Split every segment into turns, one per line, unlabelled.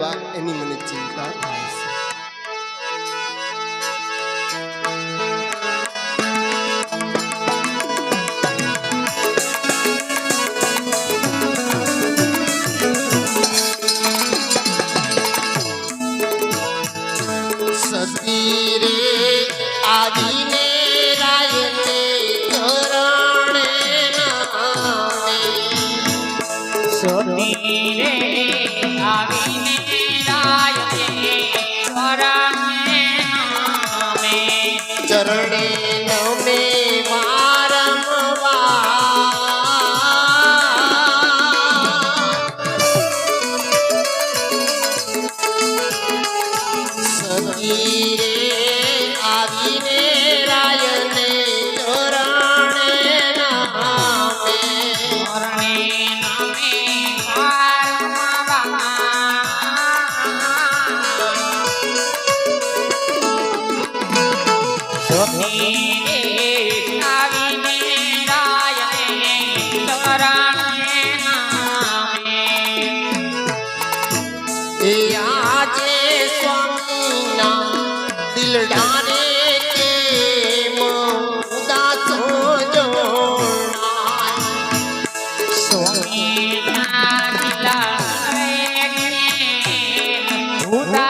Black anonymity, black eyes.
રહ્યા છે સ્વામીના દિલડા રે સ્વામી
ના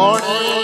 morning.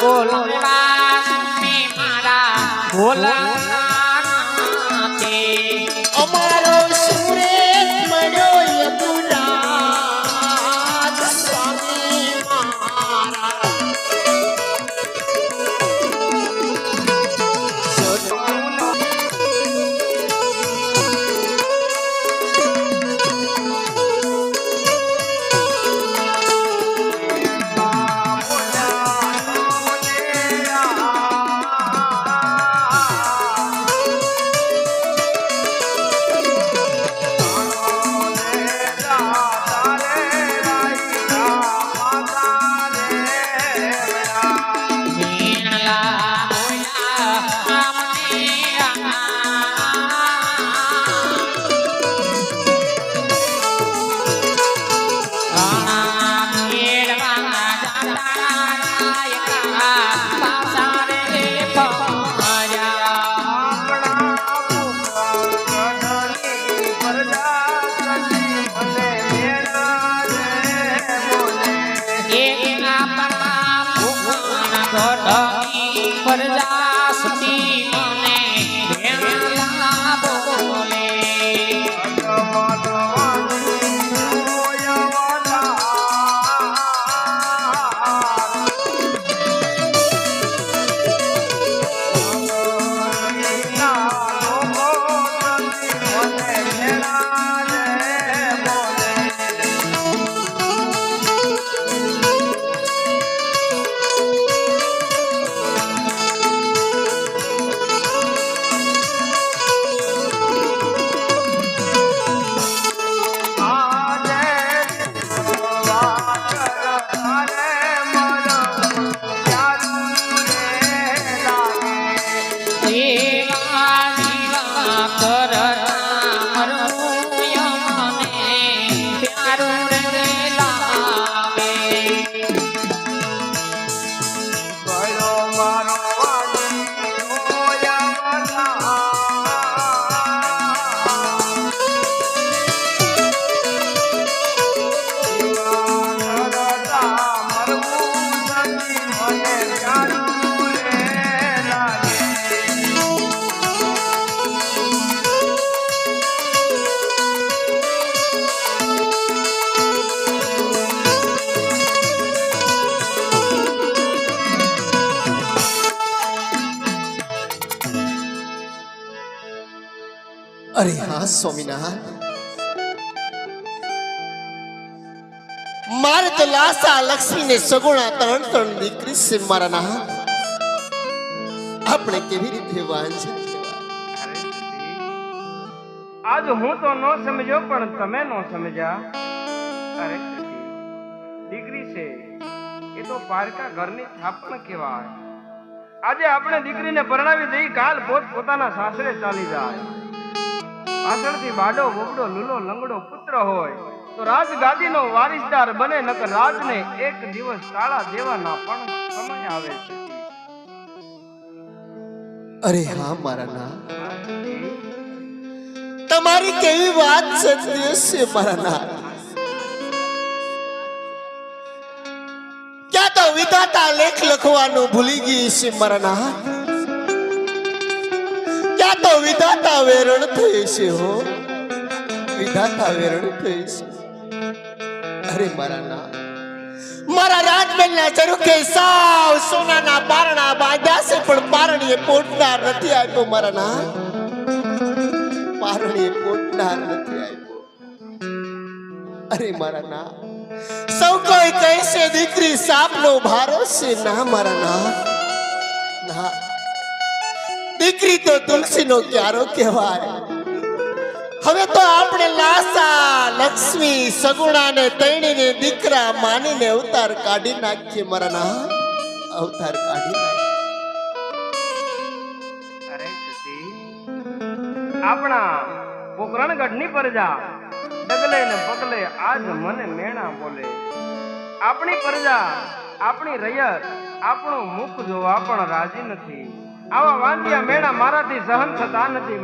ભોલના મારા ભોલના पर जा
सकी
અરે હા સ્વામિનાથ મારે તો લાસા લક્ષ્મી ને સગુણા ત્રણ ત્રણ દીકરી છે મારા ના આપણે કેવી રીતે વાંચે
આજ હું તો ન સમજ્યો, પણ તમે ન સમજ્યા. અરે દીકરી છે, એ તો પારકા ઘરની થાપણ કહેવાય. આજે આપણે દીકરીને પરણાવી દઈ, કાલ પોત પોતાના સાસરે ચાલી જાય. પાછળથી બાડો, બોબડો, લૂલો, લંગડો પુત્ર હોય, તો રાજગાદીનો વારિસદાર બને, નકર રાજને એક દિવસ તાળા દેવાના પણ સમય આવે છે.
અરે હા, મારા ના. તમારી કેવી વાત સત્ય છે મારા ના. ક્યાં તો વિધાતા લેખ લખવાનું ભૂલી ગઈ છે, મારા ના. વિધાતા વેરણ થઈ છે હો. વિધાતા વેરણ થઈ છે. અરે મારા ના. મારા રાજમહેલના ચરુખે સાવ સોનાના પારણા બાંધ્યા છે, પણ પારણીએ પોટનાર નથી આપ્યો મારા ના. પારણીએ પોટનાર નથી આપ્યો. અરે મારા ના. સૌ કોઈ કહે છે દીકરી સાપનો ભારો છે ના મારા ના. ના. દીકરી તો તુલસીનો ક્યારો કહેવાય. હવે તો આપણે લાસા, લક્ષ્મી, સગુણાને, તૈણીને, દીકરા માનીને અવતાર કાઢી નાખીએ મારા ના અવતાર કાઢી
આપણા પોકરણગઢની પ્રજા ડગલે ને પગલે આજ મને મેણા બોલે. આપણી પ્રજા, આપણી રૈયત, આપણું મુખ જોવા પણ રાજી નથી. આવા વાંદિયા મેળા મારાથી સહન થતા નથી.